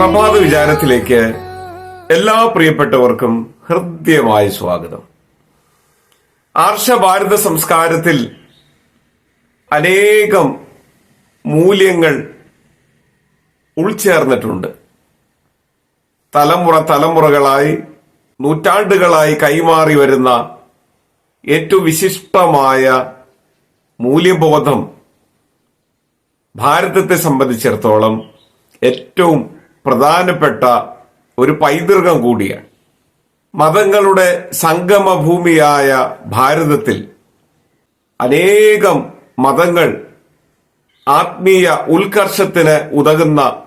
പ്രഭാത വിചാരത്തിലേക്ക് എല്ലാ പ്രിയപ്പെട്ടവർക്കും ഹൃദ്യമായ സ്വാഗതം. ആർഷഭാരത സംസ്കാരത്തിൽ അനേകം മൂല്യങ്ങൾ ഉൾച്ചേർന്നിട്ടുണ്ട്. തലമുറ തലമുറകളായി നൂറ്റാണ്ടുകളായി കൈമാറി വരുന്ന ഏറ്റവും വിശിഷ്ടമായ മൂല്യബോധം ഭാരതത്തെ സംബന്ധിച്ചിടത്തോളം ഏറ്റവും പ്രധാനപ്പെട്ട ഒരു പൈതൃകം കൂടിയാണ്. മതങ്ങളുടെ സംഗമഭൂമിയായ ഭാരതത്തിൽ അനേകം മതങ്ങൾ ആത്മീയ ഉത്കർഷത്തിന് ഉതകുന്ന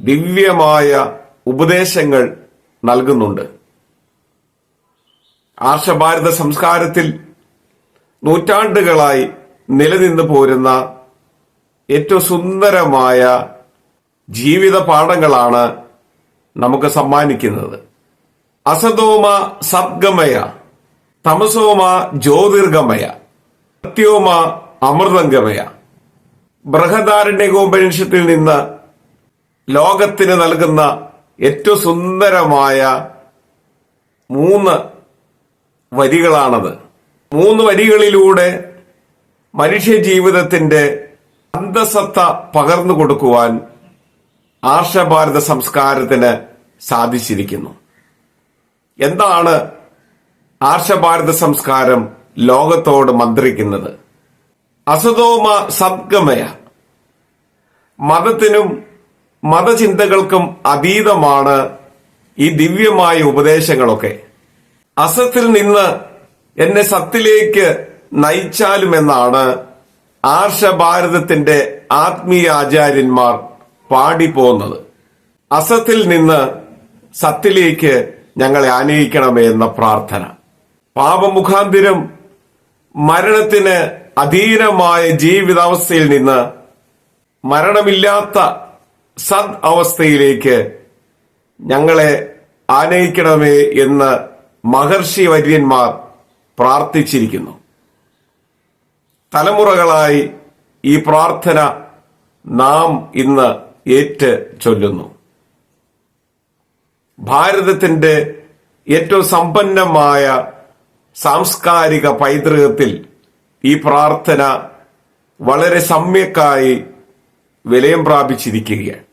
ദിവ്യമായ ഉപദേശങ്ങൾ നൽകുന്നുണ്ട്. ആർഷഭാരത സംസ്കാരത്തിൽ നൂറ്റാണ്ടുകളായി നിലനിന്നു പോരുന്ന ഏറ്റവും സുന്ദരമായ ജീവിത പാഠങ്ങളാണ് നമുക്ക് സമ്മാനിക്കുന്നത്. അസതോമ സദ്ഗമയ തമസോമ ജ്യോതിർഗമയ സത്യോമ അമൃതംഗമയ. ബൃഹദാരണ്യകോപനിഷത്തിൽ നിന്ന് ലോകത്തിന് നൽകുന്ന ഏറ്റവും സുന്ദരമായ മൂന്ന് വരികളാണത്. മൂന്ന് വരികളിലൂടെ മനുഷ്യ ജീവിതത്തിന്റെ അന്തസത്ത പകർന്നു കൊടുക്കുവാൻ ആർഷഭാരത സംസ്കാരത്തിന് സാധിച്ചിരിക്കുന്നു. എന്താണ് ആർഷഭാരത സംസ്കാരം ലോകത്തോട് മന്ത്രിക്കുന്നത്? അസതോമ സദ്ഗമയ. മതത്തിനും മതചിന്തകൾക്കും അതീതമാണ് ഈ ദിവ്യമായ ഉപദേശങ്ങളൊക്കെ. അസത്തിൽ നിന്ന് എന്നെ സത്തിലേക്ക് നയിച്ചാലുമെന്നാണ് ആർഷഭാരതത്തിന്റെ ആത്മീയ ആചാര്യന്മാർ പാടിപ്പോകുന്നത്. അസത്തിൽ നിന്ന് സത്തിലേക്ക് ഞങ്ങളെ ആനയിക്കണമേ എന്ന പ്രാർത്ഥന. പാപമുഖാന്തിരം മരണത്തിന് അധീനമായ ജീവിതാവസ്ഥയിൽ നിന്ന് മരണമില്ലാത്ത സദ് അവസ്ഥയിലേക്ക് ഞങ്ങളെ ആനയിക്കണമേ എന്ന് മഹർഷി വര്യന്മാർ പ്രാർത്ഥിച്ചിരിക്കുന്നു. തലമുറകളായി ഈ പ്രാർത്ഥന നാം ഇന്ന് ഏറ്റ് ചൊല്ലുന്നു. ഭാരതത്തിന്റെ ഏറ്റവും സമ്പന്നമായ സാംസ്കാരിക പൈതൃകത്തിൽ ഈ പ്രാർത്ഥന വളരെ സമ്യക്കായി വിലയം പ്രാപിച്ചിരിക്കുകയാണ്.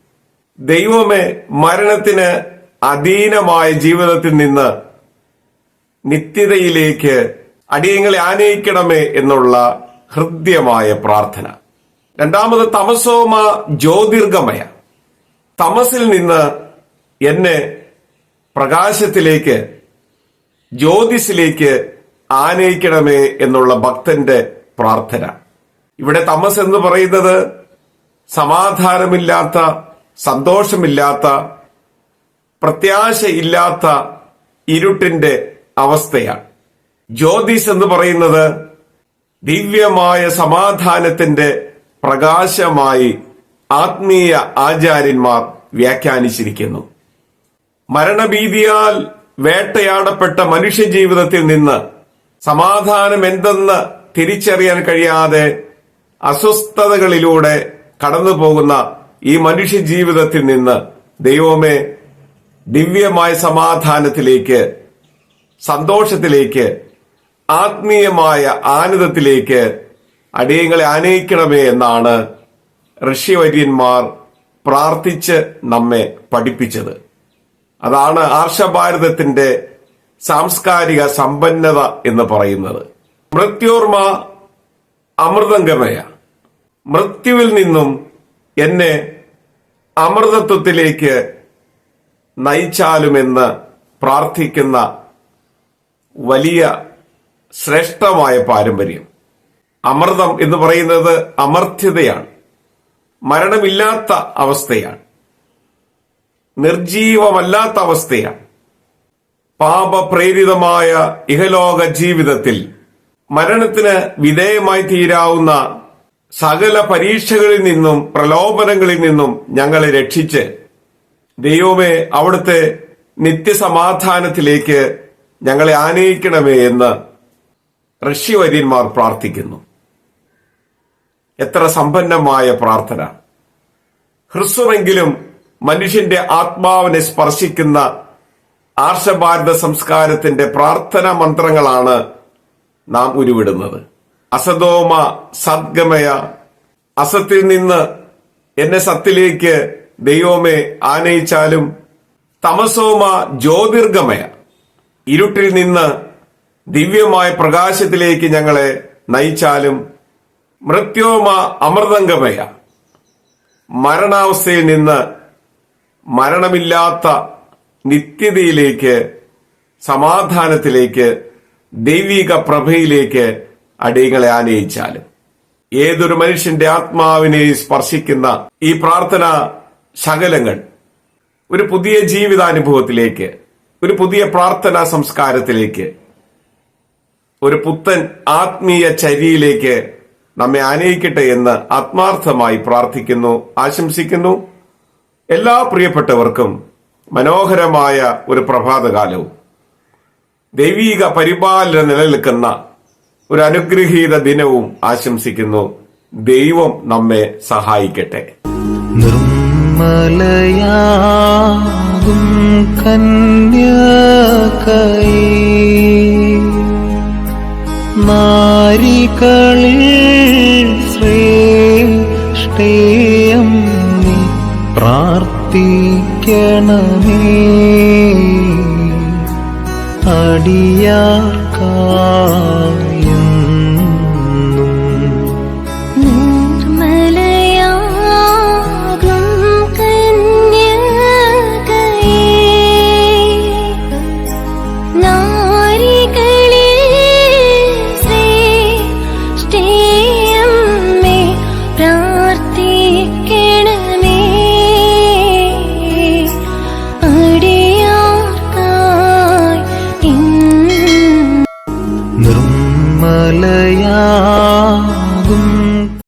ദൈവമേ മരണത്തിന് അധീനമായ ജീവിതത്തിൽ നിന്ന് നിത്യതയിലേക്ക് അടിയങ്ങളെ ആനയിക്കണമേ എന്നുള്ള ഹൃദ്യമായ പ്രാർത്ഥന. രണ്ടാമത് തമസോമ ജ്യോതിർഗമയ. തമസിൽ നിന്ന് എന്നെ പ്രകാശത്തിലേക്ക് ജ്യോതിസിലേക്ക് ആനയിക്കണമേ എന്നുള്ള ഭക്തന്റെ പ്രാർത്ഥന. ഇവിടെ തമസ് എന്ന് പറയുന്നത് സമാധാനമില്ലാത്ത സന്തോഷമില്ലാത്ത പ്രത്യാശയില്ലാത്ത ഇരുട്ടിന്റെ അവസ്ഥയാണ്. ജ്യോതിസ് എന്ന് പറയുന്നത് ദിവ്യമായ സമാധാനത്തിന്റെ പ്രകാശമായി ആത്മീയ ആചാര്യന്മാർ വ്യാഖ്യാനിച്ചിരിക്കുന്നു. മരണഭീതിയാൽ വേട്ടയാടപ്പെട്ട മനുഷ്യജീവിതത്തിൽ നിന്ന് സമാധാനം എന്തെന്ന് തിരിച്ചറിയാൻ കഴിയാതെ അസ്വസ്ഥതകളിലൂടെ കടന്നു പോകുന്ന ഈ മനുഷ്യ ജീവിതത്തിൽ നിന്ന് ദൈവമേ ദിവ്യമായ സമാധാനത്തിലേക്ക് സന്തോഷത്തിലേക്ക് ആത്മീയമായ ആനന്ദത്തിലേക്ക് അടിയങ്ങളെ ആനയിക്കണമേ എന്നാണ് ഋഷ്യവര്യന്മാർ പ്രാർത്ഥിച്ച് നമ്മെ പഠിപ്പിച്ചത്. അതാണ് ആർഷഭാരതത്തിന്റെ സാംസ്കാരിക സമ്പന്നത എന്ന് പറയുന്നത്. മൃത്യോർമ അമൃതംഗമയ മൃത്യുവിൽ നിന്നും എന്നെ അമൃതത്വത്തിലേക്ക് നയിച്ചാലുമെന്ന് പ്രാർത്ഥിക്കുന്ന വലിയ ശ്രേഷ്ഠമായ പാരമ്പര്യം. അമൃതം എന്ന് പറയുന്നത് അമർത്യതയാണ്. മരണമില്ലാത്ത അവസ്ഥയാണ്. നിർജീവമല്ലാത്ത അവസ്ഥയാണ്. പാപപ്രേരിതമായ ഇഹലോക ജീവിതത്തിൽ മരണത്തിന് വിധേയമായി തീരാവുന്ന സകല പരീക്ഷകളിൽ നിന്നും പ്രലോഭനങ്ങളിൽ നിന്നും ഞങ്ങളെ രക്ഷിച്ച് ദൈവമേ അവിടുത്തെ നിത്യസമാധാനത്തിലേക്ക് ഞങ്ങളെ ആനയിക്കണമേ എന്ന് ഋഷിവര്യന്മാർ പ്രാർത്ഥിക്കുന്നു. എത്ര സമ്പന്നമായ പ്രാർത്ഥന. ഹ്രസ്വമെങ്കിലും മനുഷ്യന്റെ ആത്മാവിനെ സ്പർശിക്കുന്ന ആർഷഭാരത സംസ്കാരത്തിന്റെ പ്രാർത്ഥന മന്ത്രങ്ങളാണ് നാം ഉരുവിടുന്നത്. അസതോമ സദ്ഗമയ അസത്തിൽ നിന്ന് എന്നെ സത്തിലേക്ക് ദൈവമേ ആനയിച്ചാലും തമസോമ ജ്യോതിർഗമയ. ഇരുട്ടിൽ നിന്ന് ദിവ്യമായ പ്രകാശത്തിലേക്ക് ഞങ്ങളെ നയിച്ചാലും മൃത്യോമ അമൃതംഗമയ. മരണാവസ്ഥയിൽ നിന്ന് മരണമില്ലാത്ത നിത്യതയിലേക്ക് സമാധാനത്തിലേക്ക് ദൈവിക പ്രഭയിലേക്ക് അടിയങ്ങളെ ആനയിച്ചാലും. ഏതൊരു മനുഷ്യന്റെ ആത്മാവിനെ സ്പർശിക്കുന്ന ഈ പ്രാർത്ഥന ശകലങ്ങൾ ഒരു പുതിയ ജീവിതാനുഭവത്തിലേക്ക് ഒരു പുതിയ പ്രാർത്ഥനാ സംസ്കാരത്തിലേക്ക് ഒരു പുത്തൻ ആത്മീയ ചര്യയിലേക്ക് നമ്മെ ആനയിക്കട്ടെ എന്ന് ആത്മാർത്ഥമായി പ്രാർത്ഥിക്കുന്നു ആശംസിക്കുന്നു. എല്ലാ പ്രിയപ്പെട്ടവർക്കും മനോഹരമായ ഒരു പ്രഭാതകാലവും. ദൈവീക പരിപാലന നിലനിൽക്കുന്ന ഒരു അനുഗ്രഹീത ദിനവും ആശംസിക്കുന്നു. ദൈവം നമ്മെ സഹായിക്കട്ടെ. നിർമ്മലയാകും കന്യകൈ. നാരികളിൽ പ്രാർത്ഥിക്കണമേ. അടിയാർക്കായി